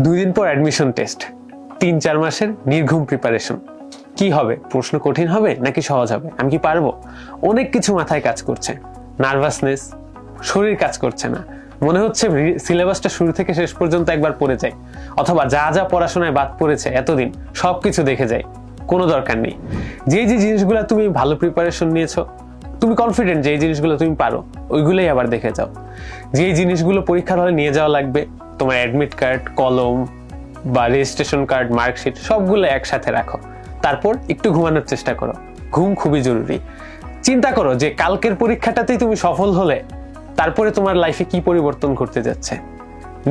দুই দিন পর অ্যাডমিশন টেস্ট তিন চার মাসের নির্ঘুম প্রিপারেশন কি হবে? প্রশ্ন কঠিন হবে নাকি সহজ হবে? আমি কি পারব? অনেক কিছু মাথায় কাজ করছে। নার্ভাসনেস শরীর কাজ করছে না। মনে হচ্ছে সিলেবাসটা শুরু থেকে শেষ পর্যন্ত একবার পড়ে যায়। অথবা যা যা পড়াশোনায় বাদ পড়েছে এতদিন, সব কিছু দেখে যায়। কোনো দরকার নেই। যে যে জিনিসগুলো তুমি ভালো প্রিপারেশন নিয়েছো, তুমি কনফিডেন্ট যে জিনিসগুলো তুমি পারো, ওইগুলোই আবার দেখে যাও। যে জিনিসগুলো পরীক্ষার হলে নিয়ে যাওয়া লাগবে তোমার অ্যাডমিট কার্ড কলম বা রেজিস্ট্রেশন কার্ড মার্কশিট সবগুলো একসাথে রাখো। তারপর একটু ঘুমানোর চেষ্টা করো। ঘুম খুবই জরুরি। চিন্তা করো যে কালকের পরীক্ষাটাতেই তুমি সফল হলে, তারপরে তোমার লাইফে কি পরিবর্তন ঘটতে যাচ্ছে?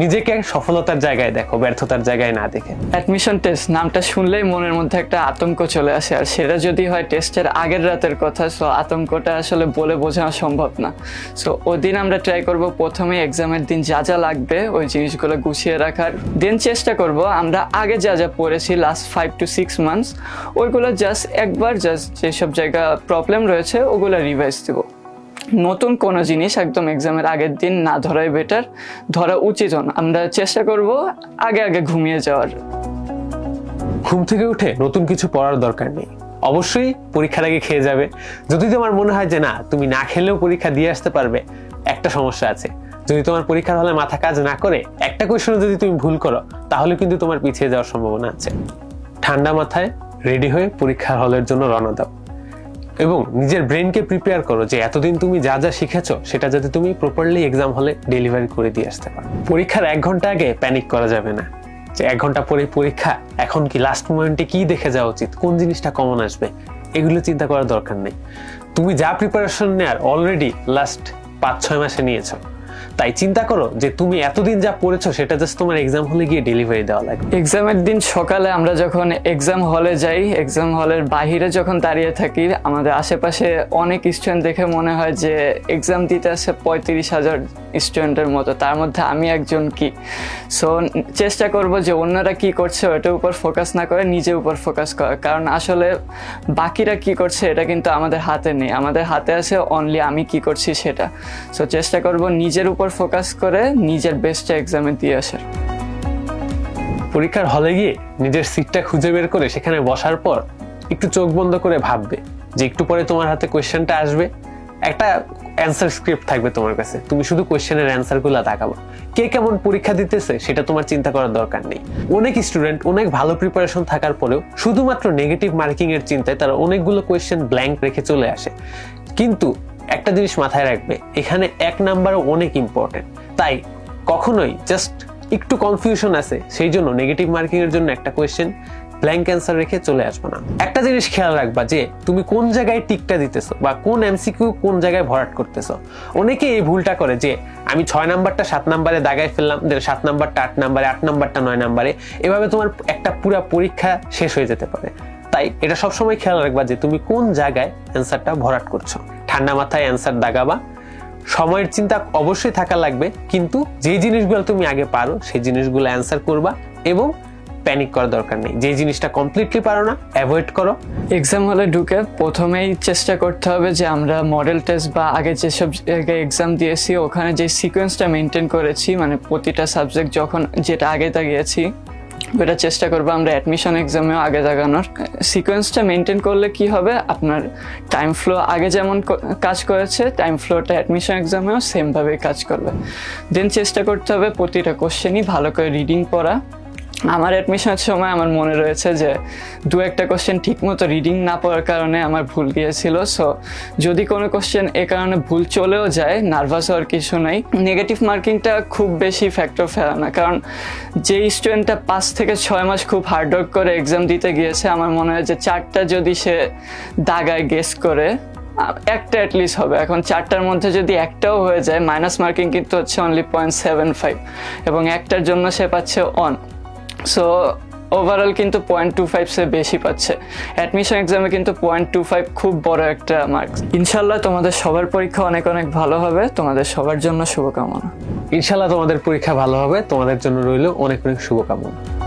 নিজেকে সফলতার জায়গায় দেখো, ব্যর্থতার জায়গায় না দেখে। অ্যাডমিশন টেস্ট নামটা শুনলেই মনের মধ্যে একটা আতঙ্ক চলে আসে, আর সেটা যদি হয় টেস্টের আগের রাতের কথা সো আতঙ্কটা আসলে বলে বোঝানো সম্ভব না। সো ওই দিন আমরা ট্রাই করব প্রথমে এক্সামের দিন যা যা লাগবে, ওই জিনিসগুলো গুছিয়ে রাখার। দেন চেষ্টা করব আমরা আগে যা যা পড়েছি last five to six months ওইগুলো জাস্ট একবার জাস্ট যেসব জায়গা প্রবলেম রয়েছে, ওগুলো রিভাইজ দেবো। নতুন কোনো জিনিস একদম এক্সামের আগের দিন না ধরাই বেটার ধরা উচিত না। আমরা চেষ্টা করব আগে আগে ঘুমিয়ে যাওয়ার। ঘুম থেকে উঠে নতুন কিছু পড়ার দরকার নেই। অবশ্যই পরীক্ষার আগে খেয়ে যাবে। যদি তোমার মনে হয় যে না, তুমি না খেলেও পরীক্ষা দিয়ে আসতে পারবে, একটা সমস্যা আছে। যদি তোমার পরীক্ষার হলে মাথা কাজ না করে, একটা কোয়েশনে যদি তুমি ভুল করো, তাহলে কিন্তু তোমার পিছিয়ে যাওয়ার সম্ভাবনা আছে। ঠান্ডা মাথায় রেডি হয়ে পরীক্ষার হলের জন্য রওনা দাও। এবং নিজের ব্রেনকে প্রিপেয়ার করো যে এতদিন তুমি যা যা শিখেছো, সেটা যাতে তুমি প্রপারলি এক্সাম হলে ডেলিভারি করে দিয়ে আসতে পারো। পরীক্ষার এক ঘণ্টা আগে প্যানিক করা যাবে না। যে এক ঘণ্টা পরে পরীক্ষা, এখন কি লাস্ট মোমেন্টে কি দেখে যাওয়া উচিত, কোন জিনিসটা কমন আসবে, এগুলো চিন্তা করার দরকার নেই। তুমি যা প্রিপারেশন নেয়ার অলরেডি লাস্ট পাঁচ ছয় মাসে নিয়েছো তাই চিন্তা করো যে তুমি এতদিন যা পড়েছো সেটা জাস্ট তোমার এক্সাম হলে গিয়ে ডেলিভারি দেওয়া লাগবে। এক্সামের দিন সকালে আমরা যখন এক্সাম হলে যাই এক্সাম হলের বাহিরে যখন দাঁড়িয়ে থাকি, আমাদের আশেপাশে অনেক স্টুডেন্ট দেখে মনে হয় যে এক্সাম দিতে আসে পঁয়ত্রিশ হাজার স্টুডেন্টের মতো। তার মধ্যে আমি একজন কি? সো চেষ্টা করব যে অন্যরা কি করছে ওটার উপর ফোকাস না করে নিজের উপর ফোকাস করা কারণ আসলে বাকিরা কি করছে এটা কিন্তু আমাদের হাতে নেই। আমাদের হাতে আছে অনলি আমি কি করছি সেটা। সো চেষ্টা করব নিজের উপর ফোকাস করে নিজের বেস্টটা এক্সামে দিয়ে আসার। পরীক্ষার হলে গিয়ে নিজের সিটটা খুঁজে বের করে সেখানে বসার পর একটু চোখ বন্ধ করে ভাববে যে একটু পরে তোমার হাতে কোয়েশ্চেনটা আসবে। একটা অ্যান্সার স্ক্রিপ্ট থাকবে তোমার কাছে। তুমি শুধু কোয়েশ্চেনের অ্যান্সারগুলো তাকাবো। কে কেমন পরীক্ষা দিতেছে সেটা তোমার চিন্তা করার দরকার নেই। অনেক স্টুডেন্ট অনেক ভালো প্রিপারেশন থাকার পরেও শুধুমাত্র নেগেটিভ মার্কিং এর চিন্তায় তারা অনেকগুলো কোয়েশ্চেন ব্ল্যাঙ্ক রেখে চলে আসে। কিন্তু একটা জিনিস মাথায় রাখবে, এখানে এক নাম্বারও অনেক ইম্পর্টেন্ট তাই কখনোই জাস্ট একটু কনফিউশন আছে, সেই জন্য নেগেটিভ মার্কিং এর জন্য একটা কোয়েশ্চেন ব্ল্যাঙ্ক অ্যান্সার রেখে চলে আসবে না। একটা জিনিস খেয়াল রাখবা যে, তুমি কোন জায়গায় টিকটা দিতেছো বা কোন এমসিকিউ কোন জায়গায় ভরাট করতেছো? অনেকে এই ভুলটা করে যে, আমি ছয় নাম্বারটা সাত নাম্বারে দাগায় ফেললাম দেন সাত নাম্বারটা আট নাম্বারে, আট নাম্বারটা নয় নাম্বারে, এভাবে তোমার একটা পুরা পরীক্ষা শেষ হয়ে যেতে পারে। তাই এটা সবসময় খেয়াল রাখবা যে, তুমি কোন জায়গায় অ্যান্সারটা ভরাট করছ। ঠান্ডা মাথায় অ্যান্সার দাগাবা সময়ের চিন্তা অবশ্যই থাকা লাগবে, কিন্তু যে জিনিসগুলো তুমি আগে পারো, সেই জিনিসগুলো অ্যান্সার করবা এবং প্যানিক করার দরকার নেই। যে জিনিসটা কমপ্লিটলি পারো না অ্যাভয়েড করো। এক্সাম হলে ঢুকে প্রথমেই চেষ্টা করতে হবে যে আমরা মডেল টেস্ট বা আগে যেসব জায়গায় এক্সাম দিয়েছি, ওখানে যে সিকোয়েন্সটা মেনটেন করেছি মানে প্রতিটা সাবজেক্ট যখন যেটা আগে দাগিয়েছি ওটা চেষ্টা করব আমরা অ্যাডমিশন এক্সামেও আগে জাগানোর। সিকোয়েন্সটা মেনটেন করলে কি হবে? আপনার টাইম ফ্লো আগে যেমন কাজ করেছে টাইম ফ্লোটা অ্যাডমিশন এক্সামেও সেমভাবেই কাজ করবে। দেন চেষ্টা করতে হবে প্রতিটা কোশ্চেনই ভালো করে রিডিং পড়া। আমার অ্যাডমিশনের সময় আমার মনে রয়েছে যে দু একটা কোশ্চেন ঠিকমতো রিডিং না পড়ার কারণে আমার ভুল গিয়েছিল। সো যদি কোনো কোশ্চেন এ কারণে ভুল চলেও যায় নার্ভাস হওয়ার কিছু নাই। নেগেটিভ মার্কিংটা খুব বেশি ফ্যাক্টর ফেলে না। কারণ যে স্টুডেন্টটা পাঁচ থেকে ছয় মাস খুব হার্ডওয়ার্ক করে এক্সাম দিতে গিয়েছে, আমার মনে হয় যে চারটা যদি সে দাগায় গেস করে, একটা অ্যাটলিস্ট হবে। এখন চারটার মধ্যে যদি একটাও হয়ে যায় মাইনাস মার্কিং কিন্তু হচ্ছে অনলি পয়েন্ট সেভেন ফাইভ এবং একটার জন্য সে পাচ্ছে অন সো ওভারঅল কিন্তু পয়েন্ট টু ফাইভ সে বেশি পাচ্ছে। অ্যাডমিশন এক্সামে কিন্তু পয়েন্ট টু ফাইভ খুব বড় একটা মার্কস ইনশাল্লাহ তোমাদের সবার পরীক্ষা অনেক অনেক ভালো হবে। তোমাদের সবার জন্য শুভকামনা। ইনশাল্লাহ তোমাদের পরীক্ষা ভালো হবে। তোমাদের জন্য রইল অনেক অনেক শুভকামনা।